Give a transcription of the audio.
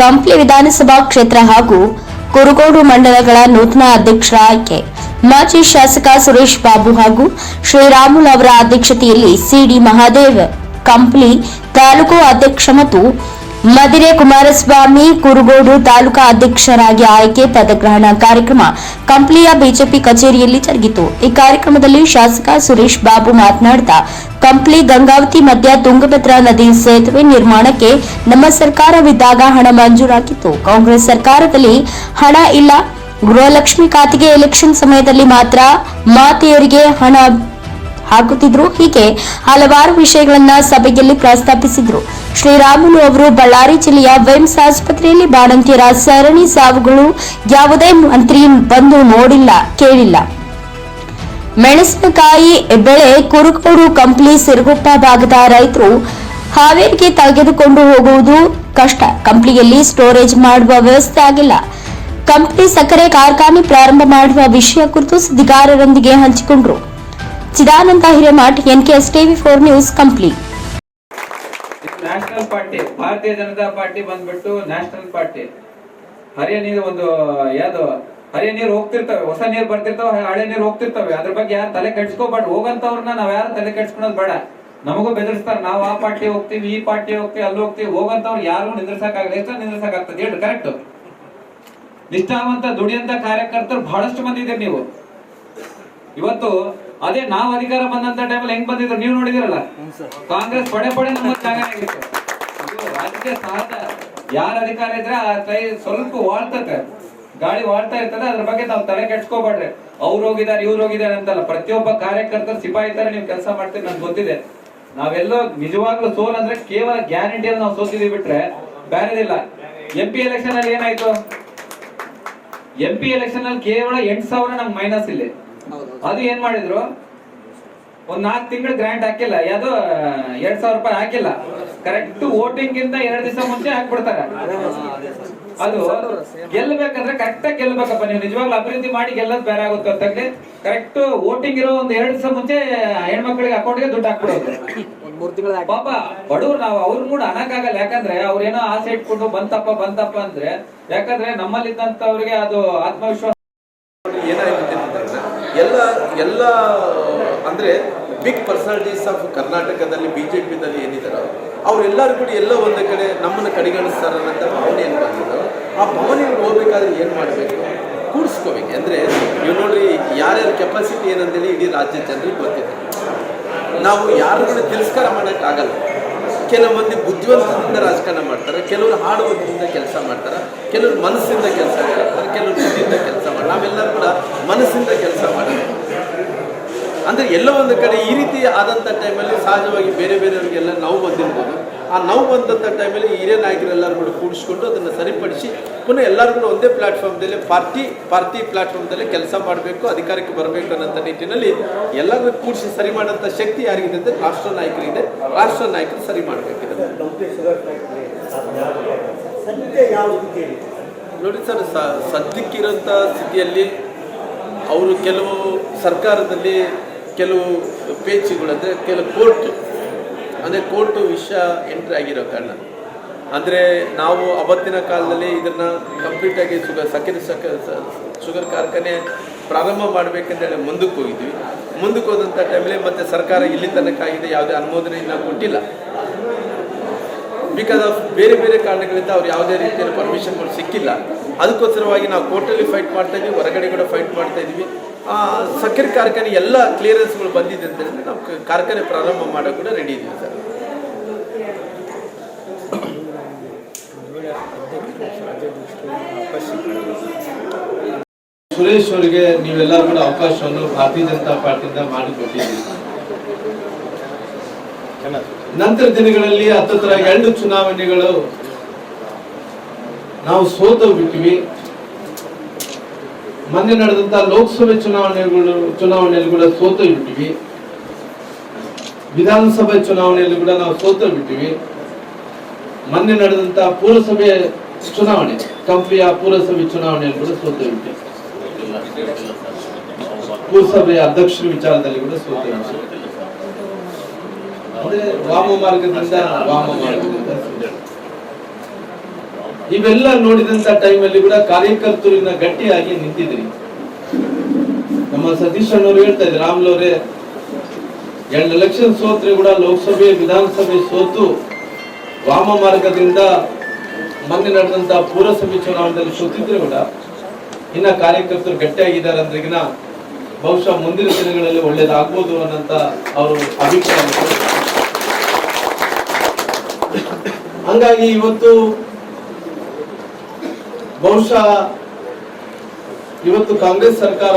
ಕಂಪ್ಲಿ ವಿಧಾನಸಭಾ ಕ್ಷೇತ್ರ ಹಾಗೂ ಕುರುಗೋಡು ಮಂಡಲಗಳ ನೂತನ ಅಧ್ಯಕ್ಷರ ಆಯ್ಕೆ. ಮಾಜಿ ಶಾಸಕ ಸುರೇಶ್ ಬಾಬು ಹಾಗೂ ಶ್ರೀರಾಮುಲು ಅವರ ಅಧ್ಯಕ್ಷತೆಯಲ್ಲಿ ಸಿಡಿ ಮಹಾದೇವ್, ಕಂಪ್ಲಿ ತಾಲೂಕು ಅಧ್ಯಕ್ಷ ಮತ್ತು ಮದಿರೆ ಕುಮಾರಸ್ವಾಮಿ ಕುರುಗೋಡು ತಾಲೂಕಾ ಅಧ್ಯಕ್ಷರಾಗಿ ಆಯ್ಕೆ ಪದಗ್ರಹಣ ಕಾರ್ಯಕ್ರಮ ಕಂಪ್ಲಿಯ ಬಿಜೆಪಿ ಕಚೇರಿಯಲ್ಲಿ ಜರುಗಿತು. ಈ ಕಾರ್ಯಕ್ರಮದಲ್ಲಿ ಶಾಸಕ ಸುರೇಶ್ ಬಾಬು ಮಾತನಾಡ್ತಾ ಕಂಪ್ಲಿ ಗಂಗಾವತಿ ಮಧ್ಯ ತುಂಗಭದ್ರಾ ನದಿ ಸೇತುವೆ ನಿರ್ಮಾಣಕ್ಕೆ ನಮ್ಮ ಸರ್ಕಾರವಿದ್ದಾಗ ಹಣ ಮಂಜೂರಾಗಿತ್ತು. ಕಾಂಗ್ರೆಸ್ ಸರ್ಕಾರದಲ್ಲಿ ಹಣ ಇಲ್ಲ. ಗೃಹಲಕ್ಷ್ಮಿ ಖಾತೆಗೆ ಎಲೆಕ್ಷನ್ ಸಮಯದಲ್ಲಿ ಮಾತ್ರ ಮಾತೆಯರಿಗೆ ಹಣ ಹಾಕುತ್ತಿದ್ರು. ಹೀಗೆ ಹಲವಾರು ವಿಷಯಗಳನ್ನ ಸಭೆಯಲ್ಲಿ ಪ್ರಸ್ತಾಪಿಸಿದ್ರು. ಶ್ರೀರಾಮುಲು ಅವರು ಬಳ್ಳಾರಿ ಜಿಲ್ಲೆಯ ವೆಮ್ಸ್ ಆಸ್ಪತ್ರೆಯಲ್ಲಿ ಬಾಣಂತಿಯರ ಸರಣಿ ಸಾವುಗಳು ಯಾವುದೇ ಮಂತ್ರಿ ಬಂದು ನೋಡಿಲ್ಲ, ಕೇಳಿಲ್ಲ. ಮೆಣಸಿನಕಾಯಿ ಬೆಳೆ ಕುರುಕೋಡು ಕಂಪ್ಲಿ, ಸಿರುಗುಪ್ಪ ಭಾಗದ ರೈತರು ಹಾವೇರಿಗೆ ತೆಗೆದುಕೊಂಡು ಹೋಗುವುದು ಕಷ್ಟ. ಕಂಪ್ಲಿಯಲ್ಲಿ ಸ್ಟೋರೇಜ್ ಮಾಡುವ ವ್ಯವಸ್ಥೆ ಆಗಿಲ್ಲ. ಕಂಪ್ಲಿ ಸಕ್ಕರೆ ಕಾರ್ಖಾನೆ ಪ್ರಾರಂಭ ಮಾಡುವ ವಿಷಯ ಕುರಿತು ಸುದ್ದಿಗಾರರೊಂದಿಗೆ ಹಂಚಿಕೊಂಡರು. Chidananda Hiremath NKS TV four news, Kampli. National party, Bharatiya Janata party ಬಂದ್ಬಿಟ್ಟು ನ್ಯಾಷನಲ್ ಪಾರ್ಟಿ. ಹರಿಯ ಒಂದು, ಯಾವ್ದು ಹರಿಯ ನೀರು ಹೋಗ್ತಿರ್ತವೆ ಹೊಸ ನೀರು ಬರ್ತಿರ್ತವೆ ಹಳೆ ನೀರು ಹೋಗ್ತಿರ್ತವೆ. ಅದ್ರ ಬಗ್ಗೆ ಯಾರು ತಲೆ ಕೆಡ್ಸ್ಕೋಬಾರ್ದು ಹೋಗಂತವ್ರನ್ನ ನಾವ್ ಯಾರು ತಲೆ ಕೆಡ್ಸ್ಕೊಳೋದು ಬೇಡ. ನಮಗೂ ಬೆದರಿಸ್ತಾರೆ ನಾವು ಆ ಪಾರ್ಟಿ ಹೋಗ್ತೀವಿ ಈ ಪಾರ್ಟಿ ಹೋಗ್ತೀವಿ ಅಲ್ಲಿ ಹೋಗ್ತೀವಿ. ಹೋಗಂತವ್ರು ಯಾರು ನಿಂದ್ರಸಕ್ಕಾಗಲ್ಲ ಎಷ್ಟು ನಿಂದ್ರಸಕ್ಕಾಗ್ತದೆ ಹೇಳ್ರಿ ಕರೆಕ್ಟ್ ನಿಷ್ಠಾವಂತ ದುಡಿಯಂತ ಕಾರ್ಯಕರ್ತರು ಬಹಳಷ್ಟು ಮಂದಿ ಇದ್ದೀರಿ ನೀವು. ಇವತ್ತು ಅದೇ ನಾವು ಅಧಿಕಾರ ಬಂದಂತ ಟೈಮಲ್ಲಿ ಹೆಂಗ್ ಬಂದಿದ್ರು? ನೀವು ನೋಡಿದಿರಲ್ಲ? ಕಾಂಗ್ರೆಸ್ ಪಡೆ ಪಡೆ ನಮ್ಮ ಜಾಗ ಆಗಿತ್ತು. ರಾಜಕೀಯ ಸಾಧ ಯಾರ ಅಧಿಕಾರ ಇದ್ರೆ ಆ ಕೈ ಸ್ವಲ್ಪ ವಾಳ್ತತೆ ಗಾಳಿ ವಾಳ್ತಾ ಇರ್ತದೆ, ಅದ್ರ ಬಗ್ಗೆ ತಾವು ತಲೆ ಕೆಡ್ಸ್ಕೋಬೇಡ್ರಿ. ಅವ್ರು ಹೋಗಿದ್ದಾರೆ, ಇವ್ರು ಹೋಗಿದ್ದಾರೆ ಅಂತಲ್ಲ, ಪ್ರತಿಯೊಬ್ಬ ಕಾರ್ಯಕರ್ತರು ಸಿಪಾಯಿ ತರ ನೀವು ಕೆಲಸ ಮಾಡ್ತೀರಿ ನನ್ಗೆ ಗೊತ್ತಿದೆ. ನಾವೆಲ್ಲೋ ನಿಜವಾಗ್ಲೂ ಸೋಲ್ ಅಂದ್ರೆ ಕೇವಲ ಗ್ಯಾರಂಟಿಯಲ್ಲಿ ನಾವು ಸೋತಿದೀವಿ ಬಿಟ್ರೆ ಬೇರೆದಿಲ್ಲ ಎಂ ಪಿ ಎಲೆಕ್ಷನ್ ಅಲ್ಲಿ ಏನಾಯ್ತು? ಎಂ ಪಿ ಎಲೆಕ್ಷನ್ ಅಲ್ಲಿ ಕೇವಲ ಎಂಟ್ ಸಾವಿರ ನಮ್ಗೆ ಮೈನಸ್ ಇಲ್ಲಿ. ಅದು ಏನ್ ಮಾಡಿದ್ರು? ಒಂದ್ ನಾಲ್ಕು ತಿಂಗಳು ಗ್ರಾಂಟ್ ಹಾಕಿಲ್ಲ. ಯಾವ್ದು, ಎರಡ್ ಸಾವಿರ ರೂಪಾಯಿ ಹಾಕಿಲ್ಲ. ಕರೆಕ್ಟ್ ವೋಟಿಂಗ್ ಇಂದ ಎರಡ್ ದಿವಸ ಮುಂಚೆ ಹಾಕ್ಬಿಡ್ತಾರೆ. ಅದು ಗೆಲ್ಬೇಕಂದ್ರೆ ಕರೆಕ್ಟ್ ಆಗಿ ಗೆಲ್ಬೇಕಪ್ಪ ನೀವು ನಿಜವಾಗ್ಲೂ ಅಭಿವೃದ್ಧಿ ಮಾಡಿ ಗೆಲ್ಲದ್ ಬೇರೆ ಆಗುತ್ತೆ ಅಂತಂದ್ರೆ ಕರೆಕ್ಟ್ ವೋಟಿಂಗ್ ಇರೋ ಒಂದ್ ಎರಡ್ ದಿವಸ ಮುಂಚೆ ಹೆಣ್ಮಕ್ಳಿಗೆ ಅಕೌಂಟ್ಗೆ ದುಡ್ಡು ಹಾಕ್ಬಿಡೋದು. ಮೂರ್ ತಿಂಗಳ ಪಾಪ ಬಡವ್ರು ನಾವು ಅವ್ರು ಕೂಡ ಅನಕಾಗಲ್ಲ. ಯಾಕಂದ್ರೆ ಅವ್ರೇನೋ ಆಸೆ ಇಟ್ಕೊಂಡು ಬಂತಪ್ಪ ಬಂತಪ್ಪ ಅಂದ್ರೆ ಯಾಕಂದ್ರೆ ನಮ್ಮಲ್ಲಿದ್ದಂತವ್ರಿಗೆ ಅದು ಆತ್ಮವಿಶ್ವಾಸ ಎಲ್ಲ ಎಲ್ಲ ಅಂದ್ರೆ ಬಿಗ್ ಪರ್ಸನಾಲಿಟೀಸ್ ಆಫ್ ಕರ್ನಾಟಕದಲ್ಲಿ ಬಿಜೆಪಿದಲ್ಲಿ ಏನಿದಾರೋ ಅವರೆಲ್ಲರೂ ಕೂಡ ಎಲ್ಲ ಒಂದು ಕಡೆ ನಮ್ಮನ್ನು ಕಡೆಗಣಿಸ್ತಾರ ಅನ್ನೋ ಭಾವನೆ ಏನು ಬಂದಿದ್ದು ಆ ಭಾವನೆಗೆ ಹೋಗ್ಬೇಕಾದ್ರೆ ಏನು ಮಾಡಬೇಕು? ಕೂಡಿಸ್ಕೋಬೇಕು. ಅಂದರೆ ನೀವು ನೋಡ್ರಿ, ಯಾರ್ಯಾರ ಕೆಪಾಸಿಟಿ ಏನಂತೇಳಿ ಇಡೀ ರಾಜ್ಯ ಜನರಿಗೆ ಗೊತ್ತಿದೆ. ನಾವು ಯಾರು ಕೂಡ ತಿರಸ್ಕಾರ ಮಾಡೋಕ್ಕಾಗಲ್ಲ ಕೆಲವು ಮಂದಿ ಬುದ್ಧಿವಂತದಿಂದ ರಾಜಕಾರಣ ಮಾಡ್ತಾರೆ, ಕೆಲವರು ಹಾಡುವುದರಿಂದ ಕೆಲಸ ಮಾಡ್ತಾರೆ, ಕೆಲವರು ಮನಸ್ಸಿಂದ ಕೆಲಸ ಮಾಡ್ತಾರೆ, ಕೆಲವರು ಬುದ್ಧಿಯಿಂದ ಕೆಲಸ ಮಾಡ್ತಾರೆ. ನಾವೆಲ್ಲರೂ ಕೂಡ ಮನಸ್ಸಿಂದ ಕೆಲಸ ಮಾಡ್ತೀವಿ ಅಂದರೆ ಎಲ್ಲೋ ಒಂದು ಕಡೆ ಈ ರೀತಿ ಆದಂಥ ಟೈಮಲ್ಲಿ ಸಹಜವಾಗಿ ಬೇರೆ ಬೇರೆಯವರಿಗೆಲ್ಲ ನೋವು ಬಂದಿರ್ಬೋದು. ಆ ನೋವು ಬಂದಂಥ ಟೈಮಲ್ಲಿ ಹಿರಿಯ ನಾಯಕರೆಲ್ಲರೂ ಕೂಡ ಕೂಡಿಸ್ಕೊಂಡು ಅದನ್ನು ಸರಿಪಡಿಸಿ ಪುನಃ ಎಲ್ಲರೂ ಕೂಡ ಒಂದೇ ಪ್ಲಾಟ್ಫಾರ್ಮ್ದಲ್ಲಿ ಪಾರ್ಟಿ ಪಾರ್ಟಿ ಪ್ಲಾಟ್ಫಾರ್ಮ್ದಲ್ಲಿ ಕೆಲಸ ಮಾಡಬೇಕು, ಅಧಿಕಾರಕ್ಕೆ ಬರಬೇಕು ಅನ್ನೋಂಥ ನಿಟ್ಟಿನಲ್ಲಿ ಎಲ್ಲರೂ ಕೂಡಿಸಿ ಸರಿ ಮಾಡೋಂಥ ಶಕ್ತಿ ಯಾರಿಗಿದೆ ಅಂದರೆ ರಾಷ್ಟ್ರ ನಾಯಕರಿದೆ. ರಾಷ್ಟ್ರ ನಾಯಕರು ಸರಿ ಮಾಡಬೇಕಿದೆ. ನೋಡಿ ಸರ್ ಸದ್ಯಕ್ಕಿರೋಂಥ ಸ್ಥಿತಿಯಲ್ಲಿ ಅವರು ಕೆಲವು ಸರ್ಕಾರದಲ್ಲಿ ಕೆಲವು ಪೇಚುಗಳು ಅಂದರೆ ಕೆಲವು ಕೋರ್ಟು. ಅಂದರೆ ಕೋರ್ಟು ವಿಷಯ ಎಂಟ್ರಿ ಆಗಿರೋ ಕಾರಣ. ಅಂದರೆ ನಾವು ಅವತ್ತಿನ ಕಾಲದಲ್ಲಿ ಇದನ್ನು ಕಂಪ್ಲೀಟಾಗಿ ಶುಗರ್ ಸಕ್ಕರೆ ಸಕ್ಕ ಶುಗರ್ ಕಾರ್ಖಾನೆ ಪ್ರಾರಂಭ ಮಾಡಬೇಕಂತೇಳಿ ಮುಂದಕ್ಕೆ ಹೋಗಿದ್ವಿ. ಮುಂದಕ್ಕೆ ಹೋದಂಥ ಟೈಮಲ್ಲಿ ಮತ್ತೆ ಸರ್ಕಾರ ಇಲ್ಲಿ ತನಕ ಆಗಿದೆ, ಯಾವುದೇ ಅನುಮೋದನೆಯನ್ನು ಕೊಟ್ಟಿಲ್ಲ. ಬಿಕಾಸ್ ಆಫ್ ಬೇರೆ ಬೇರೆ ಕಾರಣಗಳಿಂದ ಅವ್ರು ಯಾವುದೇ ರೀತಿಯಲ್ಲಿ ಪರ್ಮಿಷನ್ಗಳು ಸಿಕ್ಕಿಲ್ಲ. ಅದಕ್ಕೋಸ್ಕರವಾಗಿ ನಾವು ಕೋರ್ಟಲ್ಲಿ ಫೈಟ್ ಮಾಡ್ತಾ ಇದ್ವಿ, ಹೊರಗಡೆ ಕೂಡ ಫೈಟ್ ಮಾಡ್ತಾ ಇದ್ವಿ. ಸಕ್ಕರೆ ಕಾರ್ಖಾನೆ ಎಲ್ಲ ಕ್ಲಿಯರೆನ್ಸ್ಗಳು ಬಂದಿದೆ ಅಂತ ಹೇಳಿದ್ರೆ ನಾವು ಕಾರ್ಖಾನೆ ಪ್ರಾರಂಭ ಮಾಡೋಕೆ ಕೂಡ ರೆಡಿ ಇದ್ದೀವಿ ಸರ್. ಸುರೇಶ್ ಅವರಿಗೆ ನೀವೆಲ್ಲ ಕೂಡ ಅವಕಾಶವನ್ನು ಭಾರತೀಯ ಜನತಾ ಪಾರ್ಟಿಯಿಂದ ಮಾಡಿಕೊಟ್ಟಿದ್ದೀರಿ. ನಂತರ ದಿನಗಳಲ್ಲಿ ಹತ್ತತ್ರ ಎರಡು ಚುನಾವಣೆಗಳು ನಾವು ಸೋತು ಬಿಟ್ಟಿವಿ ಮೊನ್ನೆ ನಡೆದಂತಹ ಲೋಕಸಭೆ ಚುನಾವಣೆಗಳು, ಚುನಾವಣೆಯಲ್ಲಿ ಕೂಡ ಸೋತು ಬಿಟ್ಟಿವಿ. ವಿಧಾನಸಭೆ ಚುನಾವಣೆಯಲ್ಲಿ ಕೂಡ ನಾವು ಸೋತು ಬಿಟ್ಟಿವಿ. ಮೊನ್ನೆ ನಡೆದಂತ ಪುರಸಭೆ ಚುನಾವಣೆ, ಕಂಪ್ಲಿಯ ಪುರಸಭೆ ಚುನಾವಣೆಯಲ್ಲಿ ಕೂಡ ಸೋತು ಬಿಟ್ಟಿವಿ. ಪುರಸಭೆ ಅಧ್ಯಕ್ಷರ ವಿಚಾರದಲ್ಲಿ ಕೂಡ ಸೋತು ಬಿಟ್ಟಿವಿ. ವಾಮ ಮಾರ್ಗದಿಂದ ವಾಮ ಮಾರ್ಗದಿಂದ. ಇವೆಲ್ಲ ನೋಡಿದಂತ ಟೈಮಲ್ಲಿ ಕೂಡ ಕಾರ್ಯಕರ್ತರಿನ ಗಟ್ಟಿಯಾಗಿ ನಿಂತಿದ್ರಿ ನಮ್ಮ ಸತೀಶ್ ಅಣ್ಣವ್ರು ಹೇಳ್ತಾ ಇದ್ರು ರಾಮ್ ಅವರೇ, ಎರಡು ಎಲೆಕ್ಷನ್ ಸೋತ್ರೆ ಕೂಡ ಲೋಕಸಭೆ, ವಿಧಾನಸಭೆ ಸೋತು ವಾಮ ಮಾರ್ಗದಿಂದ ಮೊನ್ನೆ ನಡೆದಂತ ಪುರಸಭೆ ಚುನಾವಣೆಯಲ್ಲಿ ಸೋತಿದ್ರೆ ಕೂಡ ಇನ್ನ ಕಾರ್ಯಕರ್ತರು ಗಟ್ಟಿಯಾಗಿದ್ದಾರೆ ಅಂದ್ರೆ ಬಹುಶಃ ಮುಂದಿನ ದಿನಗಳಲ್ಲಿ ಒಳ್ಳೇದಾಗ್ಬೋದು ಅನ್ನಂತ ಅವರು ಅಭಿಪ್ರಾಯ. ಹಂಗಾಗಿ ಇವತ್ತು ಬಹುಶಃ ಇವತ್ತು ಕಾಂಗ್ರೆಸ್ ಸರ್ಕಾರ